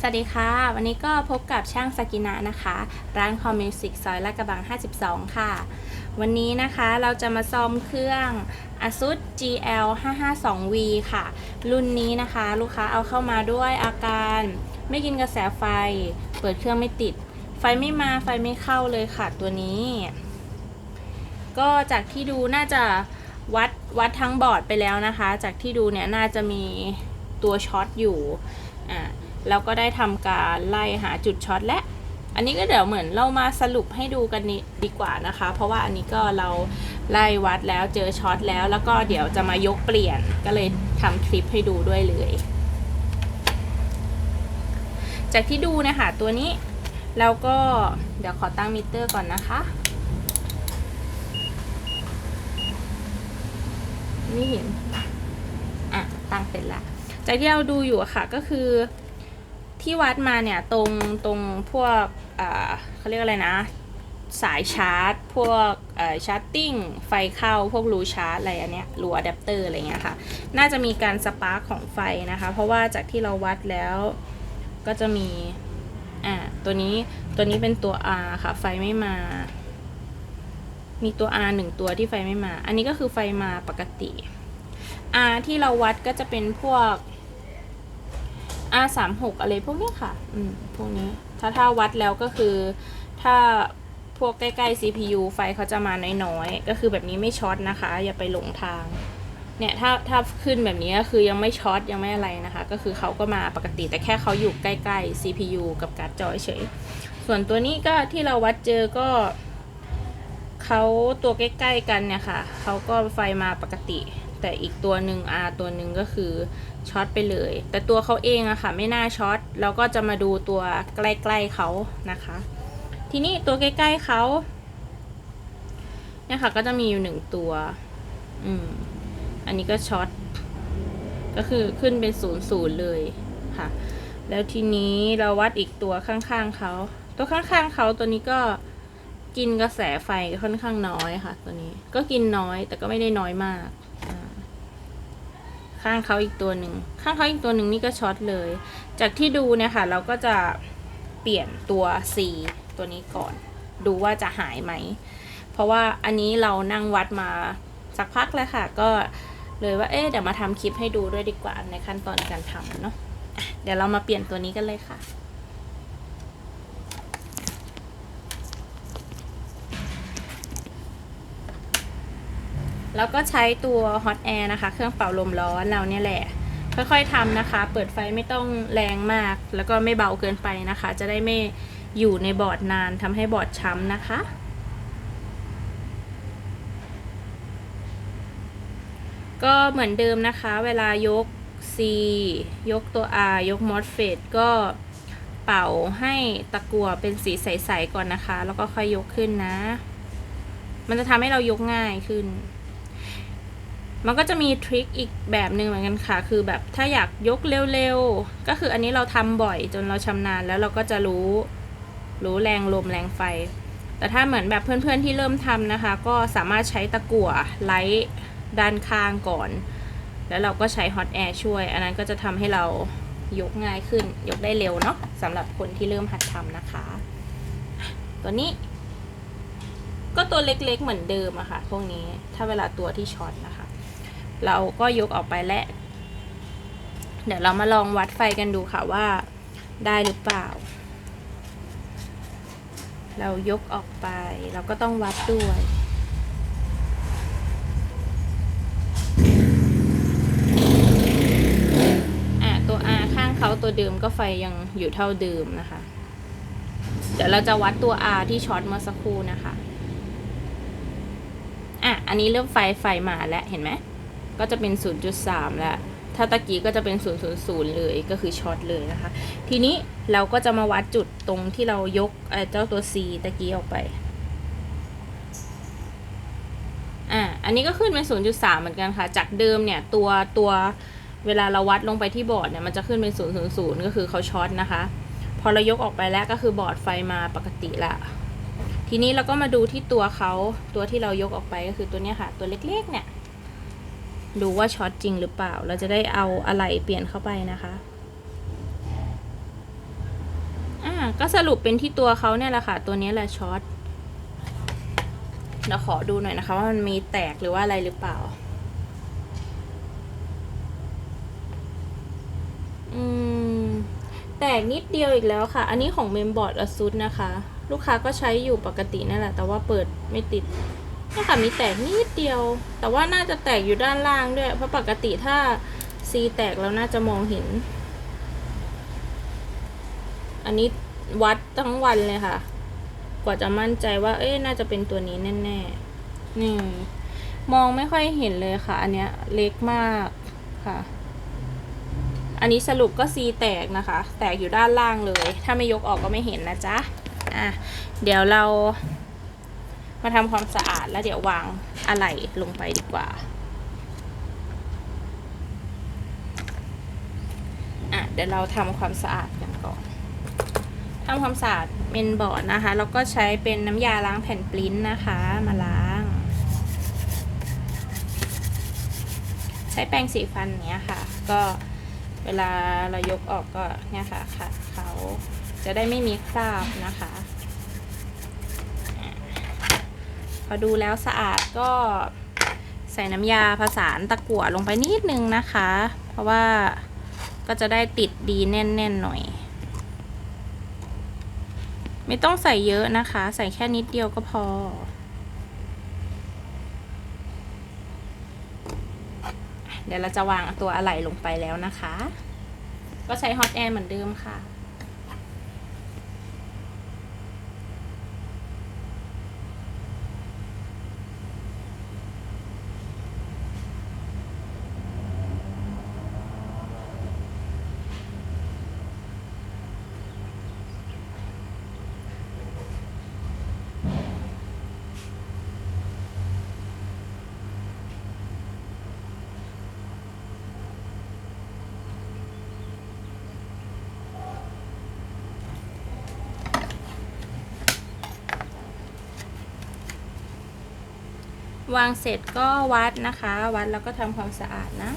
สวัสดีค่ะ วันนี้ก็พบกับช่างสกินะนะคะ ร้านคอมมิวสิกซอยลาดกระบัง 52 ค่ะ วันนี้นะคะเราจะมาซ่อมเครื่อง ASUS GL 552V ค่ะ รุ่นนี้นะคะ ลูกค้าเอาเข้ามาด้วยอาการไม่กินกระแสไฟ เปิดเครื่องไม่ติด ไฟไม่มาไฟไม่เข้าเลยค่ะตัวนี้ ก็จากที่ดูน่าจะวัดวัดทั้งบอร์ดไปแล้วนะคะ จากที่ดูเนี่ยน่าจะมีตัวช็อตอยู่อ่า แล้วก็ได้ทำการไล่หาจุดช็อตและ อันนี้ก็เดี๋ยวเหมือนเรามาสรุปให้ดูกันนี้ดีกว่านะคะ เพราะว่าอันนี้ก็เราไล่วัดแล้วเจอช็อตแล้ว แล้วก็เดี๋ยวจะมายกเปลี่ยนก็เลยทำคลิปให้ดูด้วยเลย จากที่ดูนะคะตัวนี้แล้วก็เดี๋ยวขอตั้งมิเตอร์ก่อนนะคะ ไม่เห็น อะ ตั้งเสร็จละจากที่เราดูอยู่อะค่ะก็คือ ที่วัดมาเนี่ยตรงตรงพวกเขาเรียกอะไรนะ สายชาร์จ พวกชาร์ตติ้งไฟเข้าพวกรูชาร์จอะไรอันเนี้ยรูอะแดปเตอร์อะไรเงี้ยค่ะ น่าจะมีการสปาร์คของไฟนะคะ เพราะว่าจากที่เราวัดแล้วก็จะมีอ่าตัวนี้ตัวนี้เป็นตัว R ค่ะ ไฟไม่มา มีตัว R หนึ่งตัวที่ไฟไม่มา อันนี้ก็คือไฟมาปกติ R ที่เราวัดก็จะเป็นพวก R สามหกอะไรพวกนี้ค่ะ อืม พวกนี้ ถ้าถ้าวัดแล้วก็คือ ถ้าพวกใกล้ๆ CPU ไฟเขาจะมาน้อยๆ ก็คือแบบนี้ไม่ช็อตนะคะ อย่าไปหลงทาง เนี่ย ถ้าถ้าขึ้นแบบนี้ก็คือยังไม่ช็อตยังไม่อะไรนะคะ ก็คือเขาก็มาปกติแต่แค่เขาอยู่ใกล้ๆ CPU กับการ์ดจอเฉย ส่วนตัวนี้ก็ที่เราวัดเจอก็เขาตัวใกล้ ๆ กันเนี่ยค่ะ เขาก็ไฟมาปกติ แต่อีกตัวหนึ่ง R ตัวหนึ่งก็คือช็อตไปเลย แต่ตัวเขาเองอะค่ะไม่น่าช็อตเราก็จะมาดูตัวใกล้ๆเขานะคะ ทีนี้ตัวใกล้ๆเขาเนี่ยค่ะก็จะมีอยู่หนึ่งตัว อืม อันนี้ก็ช็อต ก็คือขึ้นเป็นศูนย์ศูนย์เลยค่ะ แล้วทีนี้เราวัดอีกตัวข้างๆเขา ตัวข้างๆเขาตัวนี้ก็กินกระแสไฟค่อนข้างน้อยค่ะ ตัวนี้ ก็กินน้อยแต่ก็ไม่ได้น้อยมาก ข้างเขาอีกตัวหนึ่ง ข้างเขาอีกตัวหนึ่งนี่ก็ช็อตเลย จากที่ดูเนี่ยค่ะ เราก็จะเปลี่ยนตัว C ตัวนี้ก่อน ดูว่าจะหายไหม เพราะว่าอันนี้เรานั่งวัดมาสักพักแล้วค่ะ ก็เลยว่า เอ๊ะ เดี๋ยวมาทำคลิปให้ดูด้วยดีกว่าในขั้นตอนการทำเนาะอะเดี๋ยวเรามาเปลี่ยนตัวนี้กันเลยค่ะ แล้วก็ใช้ตัว Hot Air นะคะ เครื่องเป่าลมร้อนเราเนี่ยแหละ ค่อยๆทำนะคะ เปิดไฟไม่ต้องแรงมาก แล้วก็ไม่เบาเกินไปนะคะ จะได้ไม่อยู่ในบอร์ดนานทำให้บอร์ดช้ำนะคะ ก็เหมือนเดิมนะคะ เวลายก C ยกตัว R ยก MOSFET ก็เป่าให้ตะกั่วเป็นสีใส ๆ ก่อนนะคะ แล้วก็ค่อยยกขึ้นนะ มันจะทำให้เรายกง่ายขึ้น มันก็จะมีทริคอีกแบบหนึ่งเหมือนกันค่ะ คือแบบถ้าอยากยกเร็วๆ ก็คืออันนี้เราทำบ่อยจนเราชำนาญแล้วเราก็จะรู้รู้แรงลมแรงไฟ แต่ถ้าเหมือนแบบเพื่อนๆที่เริ่มทำนะคะ ก็สามารถใช้ตะกั่วไลท์ด้านข้างก่อน แล้วเราก็ใช้ฮอตแอร์ช่วย อันนั้นก็จะทำให้เรายกง่ายขึ้น ยกได้เร็วเนาะสำหรับคนที่เริ่มหัดทำนะคะ ตัวนี้ ก็ตัวเล็กๆเหมือนเดิมอะค่ะ พวกนี้ ถ้าเวลาตัวที่ช็อตนะคะ เราก็ยกออกไปและเดี๋ยวเรามาลองวัดไฟกันดูค่ะว่าได้หรือเปล่า เรายกออกไป เราก็ต้องวัดด้วยอะตัว R ข้างเขาตัวเดิมก็ไฟยังอยู่เท่าเดิมนะคะ เดี๋ยวเราจะวัดตัว R ที่ช็อตเมื่อสักครู่นะคะ อันนี้เริ่มไฟไฟมาแล้วเห็นไหมก็จะเป็น 0.3 แล้ว ถ้าตะกี้ก็จะเป็น 000 เลยก็คือช็อตเลยนะคะ ทีนี้เราก็จะมาวัดจุดตรงที่เรายกเจ้าตัว C ตะกี้ออกไปอะอันนี้ก็ขึ้นเป็น 0.3 เหมือนกันค่ะ จากเดิมเนี่ยตัวตัวเวลาเราวัดลงไปที่บอร์ดเนี่ยมันจะขึ้นเป็น 000 ก็คือเขาช็อตนะคะ พอเรายกออกไปแล้วก็คือบอร์ดไฟมาปกติละ ทีนี้เราก็มาดูที่ตัวเขาตัวที่เรายกออกไปก็คือตัวนี้ค่ะ ตัวเล็กๆ เนี่ย ดูว่าช็อตจริงหรือเปล่า เราจะได้เอาอะไหล่เปลี่ยนเข้าไปนะคะก็สรุปเป็นที่ตัวเขาเนี่ยแหละค่ะ ตัวนี้แหละช็อตเดี๋ยวขอดูหน่อยนะคะว่ามันมีแตกหรือว่าอะไรหรือเปล่า อืม แตกนิดเดียวอีกแล้วค่ะ อันนี้ของเมมบอร์ดอ s ุ s นะคะ ลูกค้าก็ใช้อยู่ปกตินั่นแหละ แต่ว่าเปิดไม่ติดนี่ค่ะมีแตกนิดเดียว แต่ว่าน่าจะแตกอยู่ด้านล่างด้วย เพราะปกติถ้าซีแตกแล้วน่าจะมองเห็น อันนี้วัดทั้งวันเลยค่ะ กว่าจะมั่นใจว่า เอ๊ะน่าจะเป็นตัวนี้แน่ๆนี่มองไม่ค่อยเห็นเลยค่ะ อันเนี้ยเล็กมากค่ะ อันนี้สรุปก็ซีแตกนะคะ แตกอยู่ด้านล่างเลย ถ้าไม่ยกออกก็ไม่เห็นนะจ๊ะ อะเดี๋ยวเรามาทำความสะอาดแล้วเดี๋ยววางอะไหล่ลงไปดีกว่าอะเดี๋ยวเราทำความสะอาดกันก่อนทำความสะอาดเมนบอร์ดนะคะ แล้วก็ใช้เป็นน้ำยาล้างแผ่นปริ้นนะคะ มาล้าง ใช้แปรงสีฟันเนี้ยค่ะ ก็เวลาเรายกออกก็เนี่ยค่ะค่ะเขา จะได้ไม่มีคราบนะคะ พอดูแล้วสะอาดก็ใส่น้ำยาผสานตะกั่วลงไปนิดนึงนะคะ เพราะว่าก็จะได้ติดดีแน่นๆหน่อย ไม่ต้องใส่เยอะนะคะ ใส่แค่นิดเดียวก็พอเดี๋ยวเราจะวางตัวอะไหล่ลงไปแล้วนะคะ ก็ใช้ฮอตแอร์เหมือนเดิมค่ะ วางเสร็จก็วัดนะคะ วัดแล้วก็ทำความสะอาดนะ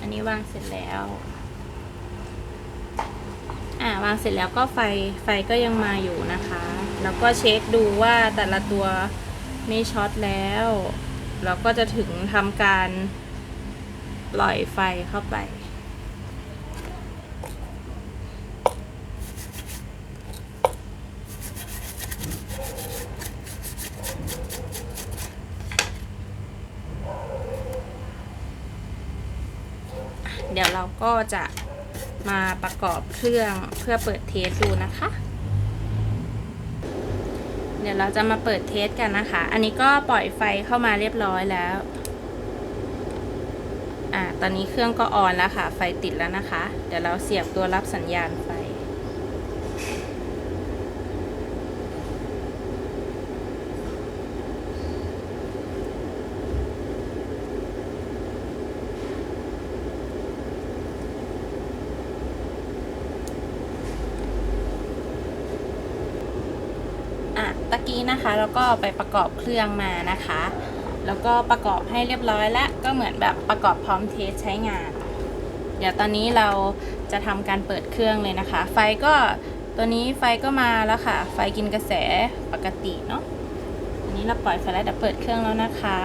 อันนี้วางเสร็จแล้ว อ่าวางเสร็จแล้วก็ไฟไฟก็ยังมาอยู่นะคะ แล้วก็เช็คดูว่าแต่ละตัวไม่ช็อตแล้วเราก็จะถึงทำการปล่อยไฟเข้าไป เราก็จะมาประกอบเครื่องเพื่อเปิดเทสดูนะคะ เดี๋ยวเราจะมาเปิดเทสกันนะคะ อันนี้ก็ปล่อยไฟเข้ามาเรียบร้อยแล้ว อ่า ตอนนี้เครื่องก็ออนแล้วค่ะ ไฟติดแล้วนะคะ เดี๋ยวเราเสียบตัวรับสัญญาณไฟ อะ ตะกี้นะคะ แล้วก็ไปประกอบเครื่องมานะคะ แล้วก็ประกอบให้เรียบร้อยแล้วก็เหมือนแบบประกอบพร้อมเทสใช้งาน เดี๋ยวตอนนี้เราจะทำการเปิดเครื่องเลยนะคะ ไฟก็ตัวนี้ไฟก็มาแล้วค่ะ ไฟกินกระแสปกติเนาะอันนี้เราปล่อยไฟแล้วเดี๋ยวเปิดเครื่องแล้วนะคะ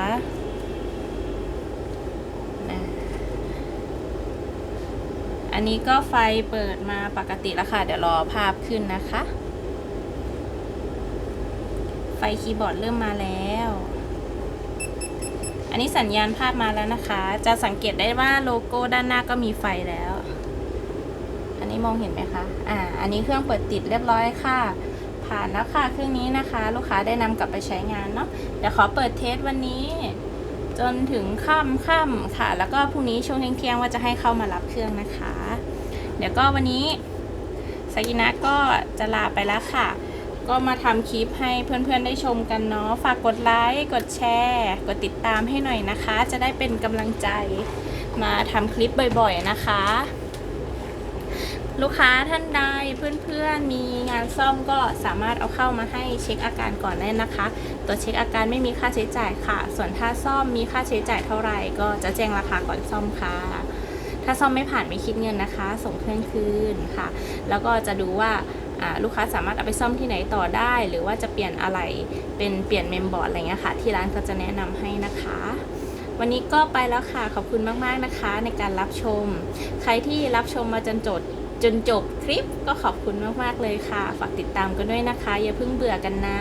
อันนี้ก็ไฟเปิดมาปกติแล้วค่ะ เดี๋ยวรอภาพขึ้นนะคะ คีย์บอร์ดเริ่มมาแล้ว อันนี้สัญญาณภาพมาแล้วนะคะ จะสังเกตได้ว่าโลโก้ด้านหน้าก็มีไฟแล้ว อันนี้มองเห็นไหมคะ อ่า อันนี้เครื่องเปิดติดเรียบร้อยค่ะ ผ่านแล้วค่ะเครื่องนี้นะคะ ลูกค้าได้นำกลับไปใช้งานเนาะ เดี๋ยวขอเปิดเทสวันนี้ จนถึงค่ำค่ำค่ะ แล้วก็พรุ่งนี้ช่วงเที่ยงว่าจะให้เข้ามารับเครื่องนะคะ เดี๋ยวก็วันนี้สกินะก็จะลาไปแล้วค่ะ ก็มาทำคลิปให้เพื่อนๆได้ชมกันเนาะ ฝากกดไลค์ กดแชร์ กดติดตามให้หน่อยนะคะ จะได้เป็นกำลังใจมาทำคลิปบ่อยๆนะคะ ลูกค้าท่านใดเพื่อนๆมีงานซ่อมก็สามารถเอาเข้ามาให้เช็คอาการก่อนได้นะคะ ตัวเช็คอาการไม่มีค่าใช้จ่ายค่ะ ส่วนถ้าซ่อมมีค่าใช้จ่ายเท่าไหร่ ก็จะแจ้งราคาก่อนซ่อมค่ะถ้าซ่อมไม่ผ่านไม่คิดเงินนะคะ ส่งเครื่องคืนค่ะ แล้วก็จะดูว่า ลูกค้าสามารถเอาไปซ่อมที่ไหนต่อได้ หรือว่าจะเปลี่ยนอะไรเป็นเปลี่ยนเมมบอร์ดอะไรเงี้ยค่ะ ที่ร้านก็จะแนะนำให้นะคะ วันนี้ก็ไปแล้วค่ะ ขอบคุณมากๆนะคะ ในการรับชม ใครที่รับชมมาจนจบจนจบคลิปก็ขอบคุณมากๆเลยค่ะ ฝากติดตามกันด้วยนะคะ อย่าเพิ่งเบื่อกันนะ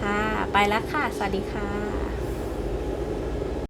ค่ะ ไปแล้วค่ะ สวัสดีค่ะ